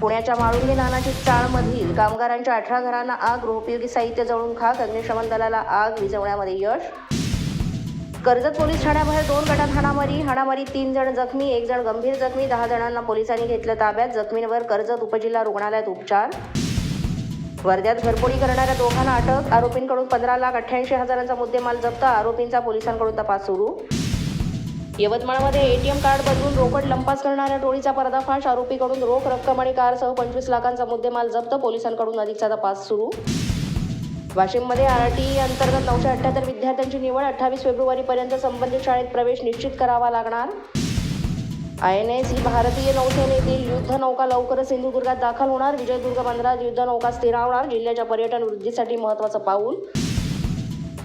पुण्याच्या माळुंगे नानाची चाळमधील कामगारांच्या अठरा घरांना आग गृहोपयोगी साहित्य जळून खाक अग्निशमन दलाला आग विझवण्यामध्ये यश. कर्जत पोलीस ठाण्याबाहेर दोन गटात हाणामारी हाणामारी तीन जण जखमी एक जण गंभीर जखमी दहा जणांना पोलिसांनी घेतलं ताब्यात जखमींवर कर्जत उपजिल्हा रुग्णालयात उपचार. वर्ध्यात घरपोडी करणाऱ्या दोघांना अटक आरोपींकडून पंधरा लाख अठ्ठ्याऐंशी हजारांचा मुद्देमाल जप्त आरोपींचा पोलिसांकडून तपास सुरू. यवतमाळमध्ये एटीएम कार्ड बदलून रोकड लंपास करणाऱ्या टोळीचा पर्दाफाश. आरोपीकडून रोख रक्कम आणि कारसह पंचवीस लाखांचा मुद्देमाल जप्त. पोलिसांकडून अधिकचा तपास सुरू. वाशिममध्ये आर टी ई अंतर्गत नऊशे अठ्ठ्याहत्तर विद्यार्थ्यांची निवड अठ्ठावीस फेब्रुवारीपर्यंत संबंधित शाळेत प्रवेश निश्चित करावा लागणार. आय एन एस ही भारतीय नौसेनेतील युद्धनौका लवकरच सिंधुदुर्गात दाखल होणार. विजयदुर्ग बंदरात युद्धनौका स्थिरावणार जिल्ह्याच्या पर्यटन वृद्धीसाठी महत्त्वाचं पाऊल.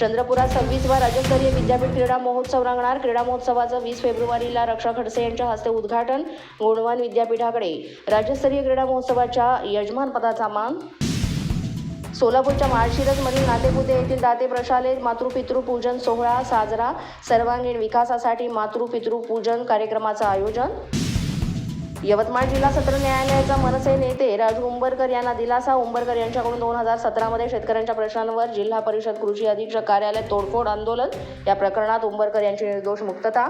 चंद्रपुरात सव्वीसवा राज्यस्तरीय विद्यापीठ क्रीडा महोत्सव रंगणार. क्रीडा महोत्सवाचं वीस फेब्रुवारीला रक्षा खडसे यांच्या हस्ते उद्घाटन गुणवान विद्यापीठाकडे. राज्यस्तरीय क्रीडा महोत्सवाच्या यजमानपदाचा मान. सोलापूरच्या माळशिरसमधील नातेपुते येथील दाते प्रशालेत मातृपितृपूजन सोहळा साजरा. सर्वांगीण विकासासाठी मातृपितृ पूजन कार्यक्रमाचं आयोजन. यवतमाळ जिल्हा सत्र न्यायालयाचा मनसे नेते राजू उंबरकर यांना दिलासा. उंबरकर यांच्याकडून दोन हजार सतरामध्ये शेतकऱ्यांच्या प्रश्नांवर जिल्हा परिषद कृषी अधीक्षक कार्यालय तोडफोड आंदोलन. या प्रकरणात उंबरकर यांची निर्दोष मुक्तता.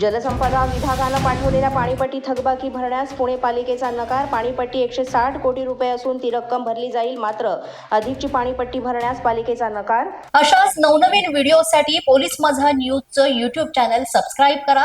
जलसंपदा विभागानं पाठवलेल्या पाणीपट्टी थकबाकी भरण्यास पुणे पालिकेचा नकार. पाणीपट्टी एकशे साठ कोटी रुपये असून ती रक्कम भरली जाईल. मात्र अधिकची पाणीपट्टी भरण्यास पालिकेचा नकार. अशाच नवनवीन व्हिडिओसाठी पोलीस माझा न्यूजचं युट्यूब चॅनल सबस्क्राईब करा.